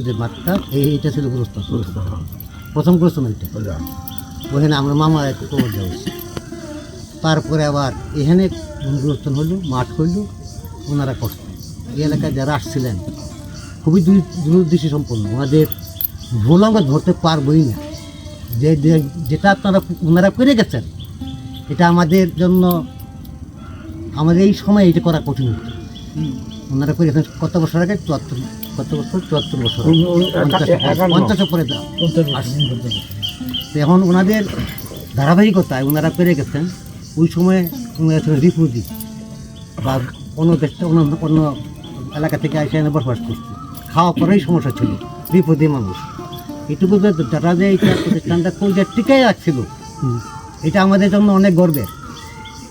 যে মাঠটা এই এইটা ছিল গুরুস্থান প্রথম গুরুস্থান ওইটা। ওখানে আমরা মামা কবর দেওয়া তারপরে আবার এখানে গুরুস্থান হলো মাঠ হইল ওনারা করতেন এই এলাকায় যারা আসছিলেন খুবই দূর- দূরদৃষ্টি সম্পন্ন। ওনাদের ভুল আমরা ধরতে পারবই না। যে যে- যেটা আপনারা ওনারা করে গেছেন এটা আমাদের জন্য আমাদের এই সময় এটা করা কঠিন। হচ্ছে ওনারা করে গেছেন কত বছর আগে? চুয়াত্তর কত বছর? চুয়াত্তর বছর। পঞ্চাশ পরে তো এখন ওনাদের ধারাবাহিকতায় ওনারা পেরে গেছেন। ওই সময় ওনারা রিফিউজি বা অন্য দেশ অন্য অন্য এলাকা থেকে এসে এনে বসবাস করছে। খাওয়া পরেই সমস্যা ছিল রিফিউজি মানুষ। এটুকু যারা যে এইটা প্রতিষ্ঠানটা কই যে টিকাই রাখছিল এটা আমাদের জন্য অনেক গর্বের।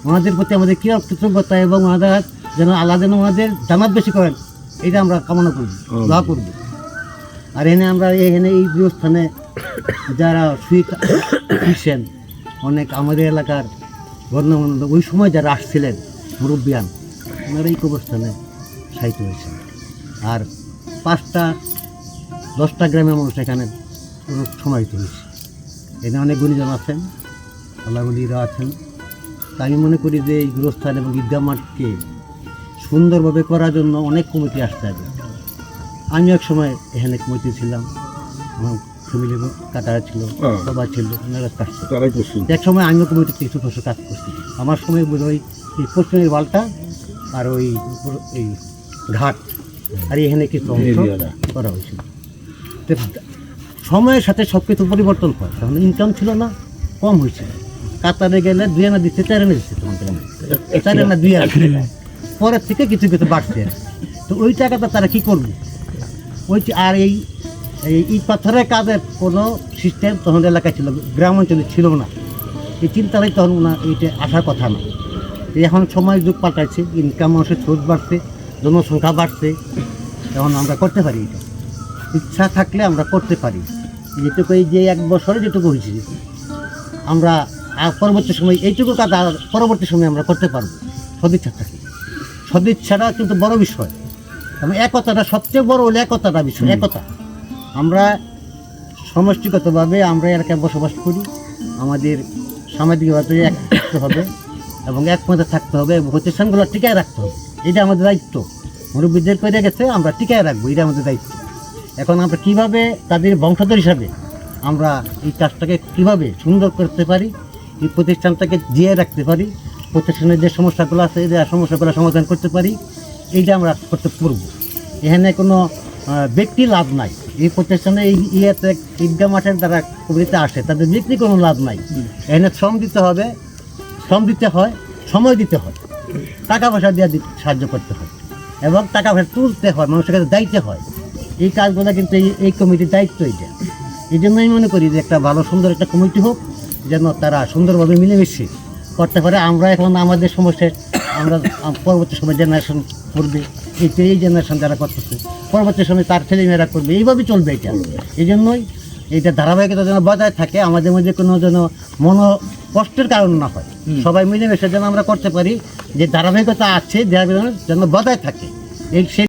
ওনাদের প্রতি আমাদের কী কৃতজ্ঞতা এবং ওনাদের যেন আল্লাহ যেন ওনাদের জানাত বেশি করেন এটা আমরা কামনা করব দোয়া করব। আর এনে আমরা এখানে এই গৃহস্থানে যারা শুয়ে ফিরছেন অনেক আমাদের এলাকার গণ্যমান্য ওই সময় যারা আসছিলেন মুরব্বিয়ান ওনারা এই কবরস্থানে সাহিত্য হয়েছেন। আর পাঁচটা দশটা গ্রামের মানুষ এখানে সমাহিত হয়েছে। এখানে অনেক গুণীজন আছেন আল্লাহ আছেন। তাই আমি মনে করি যে এই গৃহস্থান এবং ঈদগাহ মাঠকে সুন্দরভাবে করার জন্য অনেক কমিটি আসতে হবে। আমি এক সময় এখানে কমিটি ছিলাম। আমার ফ্যামিলি কাটারা ছিল। সবাই ছিল ওনারা কাজ এক সময় আমিও কমিটিতে কিছু বছর কাজ করছি। আমার সময় বোধ হয় এই পশ্চিমের বালটা আর ওই এই ঘাট আর এখানে কিছু অংশ করা হয়েছিল। সময়ের সাথে সব কিছু পরিবর্তন হয়। তখন ইনকাম ছিল না কম হয়েছিল। কাতারে গেলে দুই আনা দিচ্ছে চার আনা দিচ্ছে তোমার চার আনা দুই আনা। পরের থেকে কিছু কিছু বাড়ছে। তো ওই টাকাটা তারা কি করবে? ওই আর এই এই পাথরের কাজের কোনো সিস্টেম তখন এলাকায় ছিল, গ্রাম অঞ্চলে ছিল না। এই চিন্তাটাই তখন না এইটা আসার কথা না। এখন সময় যুগ পাল্টাচ্ছে ইনকাম মানুষের স্রোত বাড়ছে, জনসংখ্যা বাড়ছে। এখন আমরা করতে পারি এটা। ইচ্ছা থাকলে আমরা করতে পারি। যেটুকু এই যে এক বছরে যেটুকু হয়েছে, আমরা আর পরবর্তী সময় এইটুকু কাজ আর পরবর্তী সময় আমরা করতে পারব। সদিচ্ছা থাকে। সদিচ্ছাটা কিন্তু বড় বিষয়। এবং একতাটা সবচেয়ে বড় হলো একতাটা বিষয় একতা। আমরা সমষ্টিগতভাবে আমরা এলাকায় বসবাস করি। আমাদের সামাজিকভাবে এক থাকতে হবে এবং একমতে থাকতে হবে এবং প্রতিষ্ঠানগুলো টিকায় রাখতে হবে। এটা আমাদের দায়িত্ব। মুরব্বীদের করে গেছে আমরা টিকায় রাখব এটা আমাদের দায়িত্ব। এখন আমরা কীভাবে তাদের বংশধর হিসাবে আমরা এই কাজটাকে কীভাবে সুন্দর করতে পারি এই প্রতিষ্ঠানটাকে জিয়ে রাখতে পারি প্রতিষ্ঠানের যে সমস্যাগুলো আছে যে সমস্যাগুলো সমাধান করতে পারি, এইটা আমরা করতে পারব এখানে কোনো ব্যক্তি লাভ নাই। এই প্রতিষ্ঠানে এই ইয়েতে ঈদগা মাঠের দ্বারা কবিতে আসে, তাদের ব্যক্তি কোনো লাভ নাই। এখানে শ্রম দিতে হবে, শ্রম দিতে হয়, সময় দিতে হয়। টাকা পয়সা দিয়ে সাহায্য করতে হয়। এবং টাকা পয়সা তুলতে হয়, মানুষের কাছে দায়িত্ব হয়। এই কাজগুলো কিন্তু এই এই কমিটির দায়িত্ব এটা এই জন্যই মনে করি যে একটা ভালো, সুন্দর একটা কমিটি হোক, যেন তারা সুন্দরভাবে মিলেমিশে করতে পারে। আমরা এখন আমাদের সমস্যা আমরা পরবর্তী সময় জেনারেশন করবে। এই এই জেনারেশন যারা করতেছে পরবর্তী সময় তার ছেলেমেয়েরা করবে। এইভাবেই চলবে এটা। এই জন্যই এটা ধারাবাহিকতা যেন বজায় থাকে আমাদের মধ্যে কোনো যেন মন কষ্টের কারণ না হয়। সবাই মিলেমিশে যেন আমরা করতে পারি যে ধারাবাহিকতা আছে যেন বজায় থাকে। এই সেই